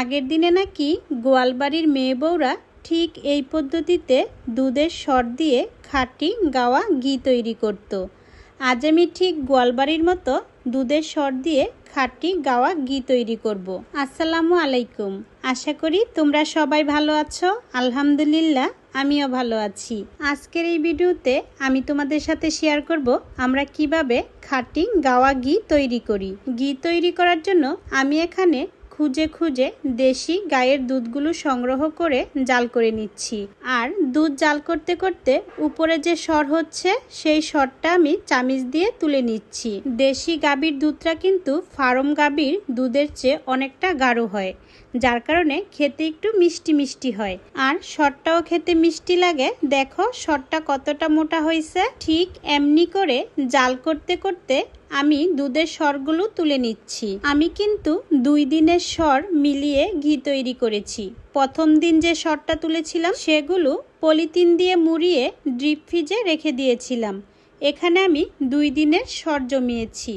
আগের দিনে নাকি গোয়ালবাড়ির মেয়ে বউরা ঠিক এই পদ্ধতিতে দুধের সর দিয়ে খাঁটি গাওয়া ঘি তৈরি করত। আজ আমি ঠিক গোয়ালবাড়ির মতো দুধের সর দিয়ে খাঁটি গাওয়া ঘি তৈরি করব। আসসালামু আলাইকুম আশা করি তোমরা সবাই ভালো আছো আলহামদুলিল্লাহ, আমিও ভালো আছি আজকের এই ভিডিওতে আমি তোমাদের সাথে শেয়ার করব আমরা কীভাবে খাঁটি গাওয়া ঘি তৈরি করি ঘি তৈরি করার জন্য আমি এখানে খুঁজে খুঁজে দেশি গায়ের দুধগুলো সংগ্রহ করে জাল করে নিচ্ছি। আর দুধ জাল করতে করতে উপরে যে সর হচ্ছে, সেই সরটা আমি চামিচ দিয়ে তুলে নিচ্ছি। দেশি গাভীর দুধটা কিন্তু ফার্ম গাভীর দুধের চেয়ে অনেকটা গাঢ় হয়, যার কারণে খেতে একটু মিষ্টি মিষ্টি হয়। আর সরটাও খেতে মিষ্টি লাগে। দেখো সরটা কতটা মোটা হয়েছে। ঠিক এমনি করে জাল করতে করতে আমি দুধের স্বরগুলো তুলে নিচ্ছি। আমি কিন্তু দুই দিনের স্বর মিলিয়ে ঘি তৈরি করেছি। প্রথম দিন যে স্বরটা তুলেছিলাম, সেগুলো পলিথিন দিয়ে মুড়িয়ে ড্রিপ ফ্রিজে রেখে দিয়েছিলাম। এখানে আমি দুই দিনের স্বর জমিয়েছি।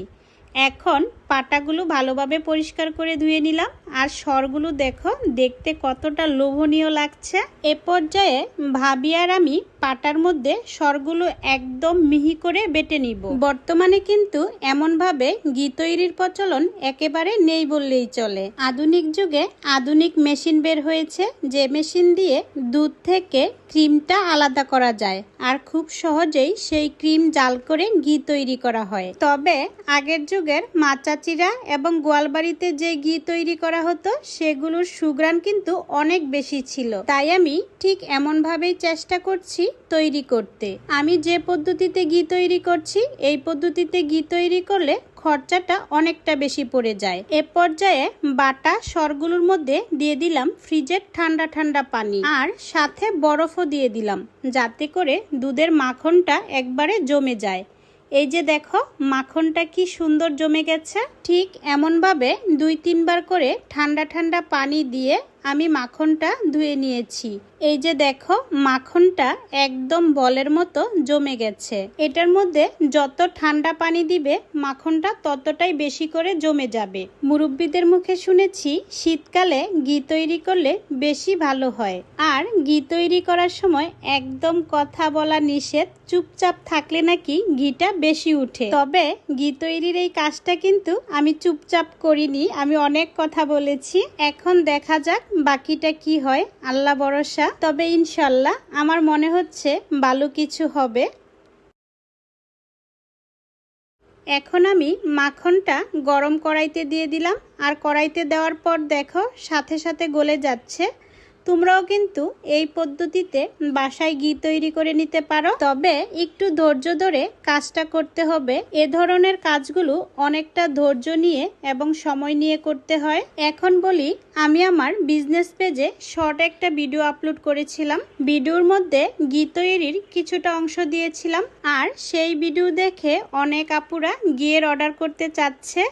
এখন পাটাগুলো ভালোভাবে পরিষ্কার করে ধুয়ে নিলাম। আর সরগুলো দেখো, দেখতে কতটা লোভনীয় লাগছে। এ পর্যায়ে ভাবি আর আমি পাটার মধ্যে সরগুলো একদম মিহি করে বেটে নিব। বর্তমানে কিন্তু এমনভাবে ঘি তৈরির প্রচলন একেবারে নেই বললেই চলে। আধুনিক যুগে আধুনিক মেশিন বের হয়েছে। যে মেশিন দিয়ে দুধ থেকে ক্রিমটা আলাদা করা যায়। আর খুব সহজেই সেই ক্রিম জাল করে ঘি তৈরি করা হয়। তবে আগের যুগের মাচা চাচিরা এবং গোয়ালবাড়িতে যে ঘি তৈরি করা হতো, সেগুলোর সুগ্রাণ কিন্তু অনেক বেশি ছিল। তাই আমি ঠিক এমনভাবেই চেষ্টা করছি তৈরি করতে। আমি যে পদ্ধতিতে ঘি তৈরি করছি, এই পদ্ধতিতে ঘি তৈরি করলে খরচাটা অনেকটা বেশি পড়ে যায়। এ পর্যায়ে বাটা সরগুলোর মধ্যে দিয়ে দিলাম ফ্রিজের ঠান্ডা ঠান্ডা পানি আর সাথে বরফও দিয়ে দিলাম, যাতে করে দুধের মাখনটা একবারে জমে যায়। এই যে দেখো, মাখনটা কি সুন্দর জমে গেছে। ঠিক এমনভাবে দুই তিনবার করে ঠান্ডা ঠান্ডা পানি দিয়ে আমি মাখনটা ধুয়ে নিয়েছি। এই যে দেখো, মাখনটা একদম বলের মতো জমে গেছে। এটার মধ্যে যত ঠান্ডা পানি দিবে, মাখনটা ততটাই বেশি করে জমে যাবে। মুরব্বীদের মুখে শুনেছি, শীতকালে ঘি তৈরি করলে বেশি ভালো হয়। আর ঘি তৈরি করার সময় একদম কথা বলা নিষেধ, চুপচাপ থাকলে নাকি ঘিটা বেশি উঠে। তবে ঘি তৈরির এই কাজটা কিন্তু আমি চুপচাপ করিনি, আমি অনেক কথা বলেছি। এখন দেখা যাক বাকিটা কি হয়? আল্লাহ ভরসা। তবে ইনশাল্লাহ আমার মনে হচ্ছে ভালো কিছু হবে। এখন আমি মাখনটা গরম কড়াইতে দিয়ে দিলাম। আর কড়াইতে দেওয়ার পর দেখো, সাথে সাথে গলে যাচ্ছে। তোমরাও কিন্তু এই পদ্ধতিতে বাসায় ঘি তৈরি করে নিতে পারো। তবে একটু ধৈর্য ধরে কাজটা করতে হবে। এ ধরনের কাজগুলো অনেকটা ধৈর্য নিয়ে এবং সময় নিয়ে করতে হয়। এখন বলি, আমি আমার বিজনেস পেজে শর্ট একটা ভিডিও আপলোড করেছিলাম। ভিডিওর মধ্যে ঘি তৈরির কিছুটা অংশ দিয়েছিলাম। আর সেই ভিডিও দেখে অনেক আপুরা ঘিয়ের অর্ডার করতে চাচ্ছে।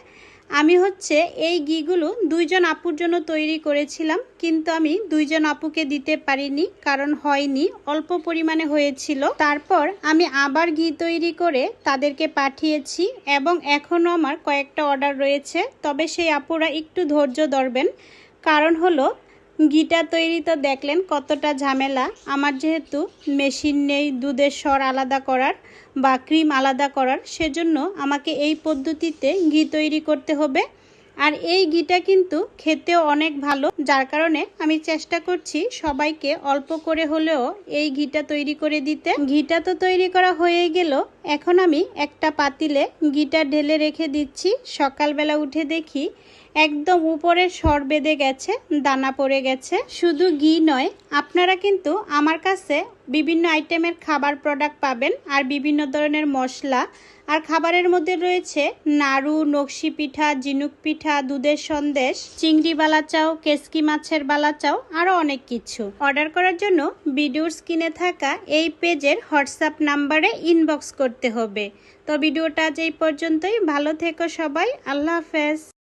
আমি হচ্ছে এই গিগুলো দুইজন আপুর জন্য তৈরি করেছিলাম, কিন্তু আমি দুইজন আপুকে দিতে পারিনি, কারণ হয়নি, অল্প পরিমাণে হয়েছিল। তারপর আমি আবার ঘি তৈরি করে তাদেরকে পাঠিয়েছি এবং এখনও আমার কয়েকটা অর্ডার রয়েছে, তবে সেই আপুরা একটু ধৈর্য ধরবেন। কারণ হলো ঘিটা তৈরি তো দেখলেন কতটা ঝামেলা। আমার যেহেতু মেশিন নেই, দুধের স্বর আলাদা করার বা ক্রিম আলাদা করার, সেজন্য আমাকে এই পদ্ধতিতে ঘি তৈরি করতে হবে। আর এই ঘিটা কিন্তু খেতেও অনেক ভালো। যার কারণে আমি চেষ্টা করছি সবাইকে অল্প করে হলেও এই ঘিটা তৈরি করে দিতে। ঘিটা তো তৈরি করা হয়ে গেল। এখন আমি একটা পাতিলে ঘিটা ঢেলে রেখে দিচ্ছি। সকালবেলা উঠে দেখি একদম উপরে সর বেঁধে গেছে, দানা পড়ে গেছে। শুধু ঘি নয়, আপনারা কিন্তু আমার কাছে বিভিন্ন আইটেমের খাবার প্রোডাক্ট পাবেন আর বিভিন্ন ধরনের মশলা। আর খাবারের মধ্যে রয়েছে নাড়ু, নকশি পিঠা জিনুক পিঠা, দুধের সন্দেশ, চিংড়ি বালা চাও কেসকি মাছের বালা চাও আরও অনেক কিছু। অর্ডার করার জন্য ভিডিওর স্ক্রিনে থাকা এই পেজের হোয়াটসঅ্যাপ নাম্বারে ইনবক্স করতে হবে। তো ভিডিওটা আজ এই পর্যন্তই। ভালো থেকো সবাই। আল্লাহ হাফেজ।